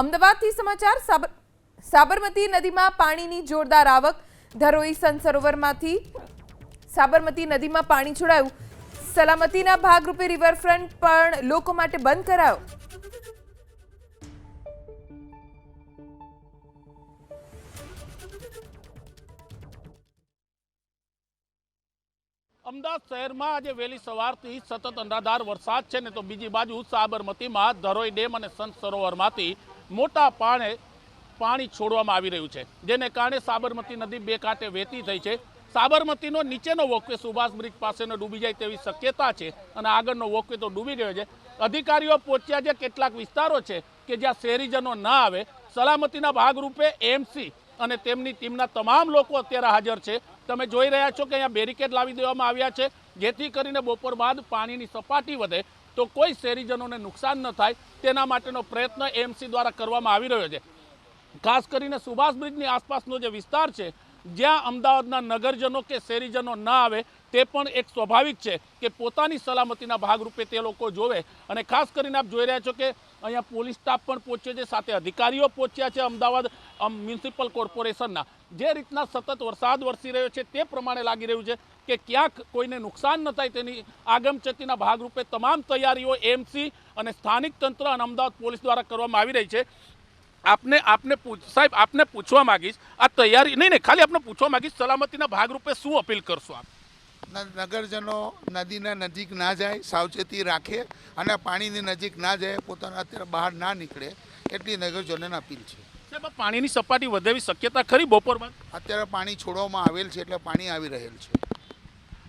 અમદાવાદથી સમાચાર, સાબર, સાબરમતી નદીમાં પાણીની જોરદાર આવક. ધરોઈ સનસરોવરમાંથી સાબરમતી નદીમાં પાણી છોડાયું. સલામતીના ભાગરૂપે રિવરફ્રન્ટ પણ લોકો માટે બંધ કરાયો. અમદાવાદ શહેરમાં આજે વહેલી સવારથી સતત અંધાધાર વરસાદ છે ને તો બીજી બાજુ સાબરમતીમાં ધરોઈ ડેમ અને સંત સરોવરમાંથી મોટા પાણે પાણી છોડવામાં આવી રહ્યું છે. જેને કારણે સાબરમતી નદી બે કાંઠે વહેતી થઈ છે. સાબરમતીનો નીચેનો વોકવે સુભાષ બ્રિજ પાસેનો ડૂબી જાય તેવી શક્યતા છે અને આગળનો વોકવે તો ડૂબી ગયો છે. અધિકારીઓ પહોંચ્યા છે. કેટલાક વિસ્તારો છે કે જ્યાં શહેરીજનો ના આવે. સલામતીના ભાગરૂપે એમસી અને તેમની ટીમના તમામ લોકો અત્યારે હાજર છે. તમે જોઈ રહ્યા છો કે અહીંયા બેરિકેડ લાવી દેવામાં આવ્યા છે. જેથી કરીને બપોર બાદ પાણીની સપાટી વધે તો કોઈ શહેરીજનોને નુકસાન ન થાય તેના માટેનો પ્રયત્ન એમસી દ્વારા કરવામાં આવી રહ્યો છે. ખાસ કરીને સુભાષ બ્રિજની આસપાસનો જે વિસ્તાર છે જ્યાં અમદાવાદના નગરજનો કે શહેરીજનો ના આવે તે પણ એક સ્વાભાવિક છે કે પોતાની સલામતીના ભાગરૂપે તે લોકો જોવે. અને ખાસ કરીને આપ જોઈ રહ્યા છો કે અહીંયા પોલીસ સ્ટાફ પણ પહોંચ્યો છે સાથે અધિકારીઓ પહોંચ્યા છે અમદાવાદ અમ, મ્યુનિસિપલ કોર્પોરેશનના. જે રીતના સતત વરસાદ વરસી રહ્યો છે તે પ્રમાણે લાગી રહ્યું છે કે ક્યાંક કોઈને નુકસાન ન થાય તેની આગમચતીના ભાગરૂપે તમામ તૈયારીઓ એમસી અને સ્થાનિક તંત્ર અને અમદાવાદ પોલીસ દ્વારા કરવામાં આવી રહી છે. આપને આપને સાહેબ, આપને પૂછવા માંગીશ, આ તૈયારી, નહીં નહીં, ખાલી આપને પૂછવા માંગીશ, સલામતીના ભાગરૂપે શું અપીલ કરશો આપ? નગરજનો નદીના નજીક ના જાય, સાવચેતી રાખે અને પાણીની નજીક ના જાય, પોતાના અત્યારે બહાર ના નીકળે, એટલી નગરજનોને અપીલ છે. સાહેબ આ પાણીની સપાટી વધેવી શક્યતા ખરી બપોર બાદ? અત્યારે પાણી છોડવામાં આવેલ છે એટલે પાણી આવી રહેલ છે.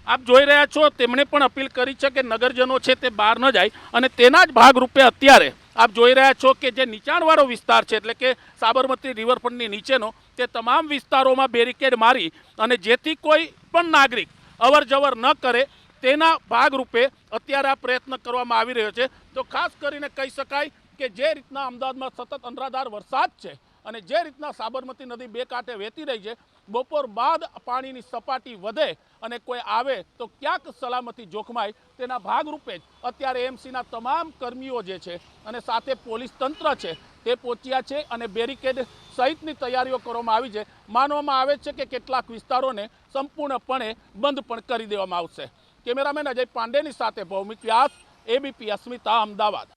આપ જોઈ રહ્યા છો તેમણે પણ અપીલ કરી છે કે નગરજનો છે તે બહાર ન જાય અને તેના જ ભાગરૂપે અત્યારે આપ જોઈ રહ્યા છો કે જે નીચાણવાળો વિસ્તાર છે એટલે કે સાબરમતી રિવરફ્રન્ટની નીચેનો તે તમામ વિસ્તારોમાં બેરિકેડ મારી અને જેથી કોઈ પણ નાગરિક અવર જવર ન કરે તેના ભાગરૂપે અત્યારે આ પ્રયત્ન કરવામાં આવી રહ્યો છે. તો ખાસ કરીને કહી શકાય કે જે રીતના અમદાવાદમાં સતત અંધરાધાર વરસાદ છે અને જે રીતના સાબરમતી નદી બે કાંઠે વહેતી રહી છે, બપોર બાદ પાણીની સપાટી વધે અને કોઈ આવે તો ક્યાંક સલામતી જોખમાય, તેના ભાગરૂપે જ અત્યારે એમસીના તમામ કર્મીઓ જે છે અને સાથે પોલીસ તંત્ર છે તે પહોંચ્યા છે અને બેરિકેડ સહિતની તૈયારીઓ કરવામાં આવી છે. માનવામાં આવે છે કે કેટલાક વિસ્તારોને સંપૂર્ણપણે બંધ પણ કરી દેવામાં આવશે. કેમેરામેન અજય પાંડેની સાથે ભૌમિક વ્યાસ, એબીપી અસ્મિતા, અમદાવાદ.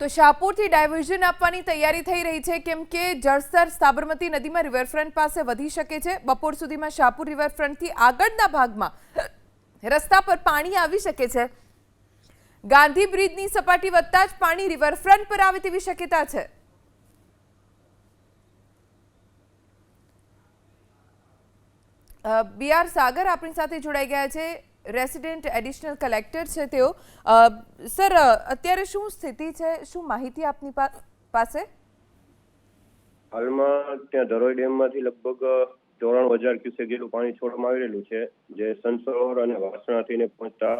તો શાહપુરથી ડાયવર્ઝન આપવાની તૈયારી થઈ રહી છે. કેમ કે જળસ્તર સાબરમતી નદીમાં રિવરફ્રન્ટ પાસે વધી શકે છે. બપોર સુધીમાં શાહપુર રિવરફ્રન્ટથી આગળના ભાગમાં રસ્તા પર પાણી આવી શકે છે. ગાંધી બ્રિજની સપાટી વધતા જ પાણી રિવરફ્રન્ટ પર આવે તેવી શક્યતા છે. બીઆર સાગર આપણી સાથે જોડાઈ ગયા છે. રેસિડેન્ટ એડિશનલ કલેક્ટર છે તેઓ. સર અત્યારે શું સ્થિતિ છે? શું માહિતી આપની પાસે? હાલમાં ત્યાં ધરોઈ ડેમમાંથી લગભગ ચોરાણું હજાર ક્યુસેક જેટલું પાણી છોડવામાં આવી રહેલું છે જે સનસરોવર અને વાસણા થઈને પહોંચતા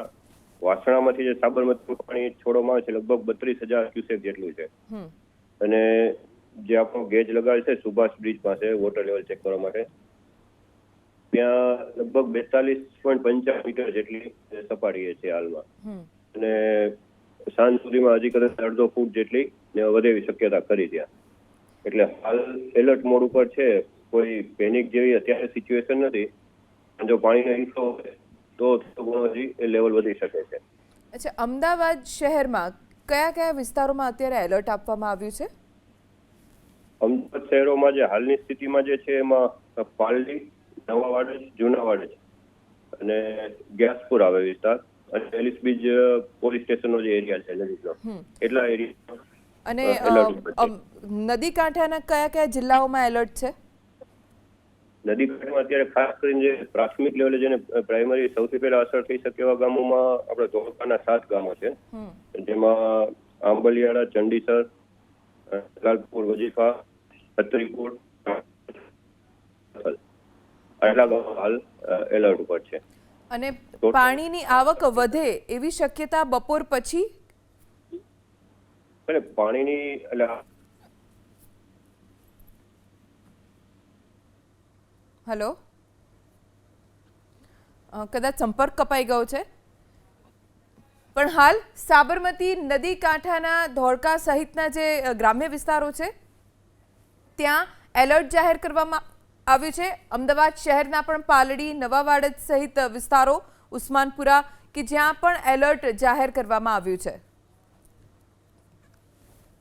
વાસણામાંથી જે સાબરમતીનું પાણી છોડવામાં આવે છે લગભગ બત્રીસ હજાર ક્યુસેક જેટલું છે. અને જે આપણો ગેજ લગાવેલ છે સુભાષ બ્રિજ પાસે વોટર લેવલ ચેક કરવા માટે. ત્યાં લગભગ બેતાલીસ પોઈન્ટ પંચાવન મીટર જેટલી સપાટી છે હાલમાં. અને સાંજ સુધીમાં હજી કદાચ અડધો ફૂટ જેટલી વધેવી શક્યતા કરી ત્યાં. એટલે હાલ એલર્ટ મોડ ઉપર છે કોઈ પેનિક જેવી અત્યારે સિચ્યુએશન નથી. જો પાણીનો હિસ્સો હોય તો થોડો હજી એ લેવલ વધી શકે છે. અચ્છા અમદાવાદ શહેરમાં કયા કયા વિસ્તારોમાં અત્યારે એલર્ટ આપવામાં આવ્યું છે? અમદાવાદ શહેરોમાં જે હાલની સ્થિતિમાં જે છે એમાં પાલડી નવા વાડજ જૂના વાડજ અને ગ્યાસપુર આવે વિસ્તાર. અને એલિસ બીજ પોલીસ સ્ટેશનનો જે એરિયા છે નજીકનો. એટલા એરિયા અને નદી કાંઠાના કયા કયા જિલ્લાઓમાં એલર્ટ છે? નદી કાંઠામાં અત્યારે ખાસ કરીને જે પ્રાથમિક લેવલે જેને પ્રાઇમરી સૌથી પહેલા અસર થઈ શકે એવા ગામોમાં આપણે ધોળકાના સાત ગામો છે. જેમાં આંબલિયાળા ચંડીસર લાલપુર વજીફા છત્રીપુર આટલા ગામો હાલ એલર્ટ ઉપર છે. અને પાણીની આવક વધે એવી શક્યતા બપોર પછી? એટલે પાણીની એટલે હલો? કદાચ સંપર્ક કપાઈ ગયો છે. પણ હાલ સાબરમતી નદી કાંઠાના ધોળકા સહિતના જે ગ્રામ્ય વિસ્તારો છે ત્યાં એલર્ટ જાહેર કરવામાં આવ્યું છે. અમદાવાદ શહેરના પણ પાલડી નવાવાડ સહિત વિસ્તારો, ઉસ્માનપુરા, કે જ્યાં પણ એલર્ટ જાહેર કરવામાં આવ્યું છે.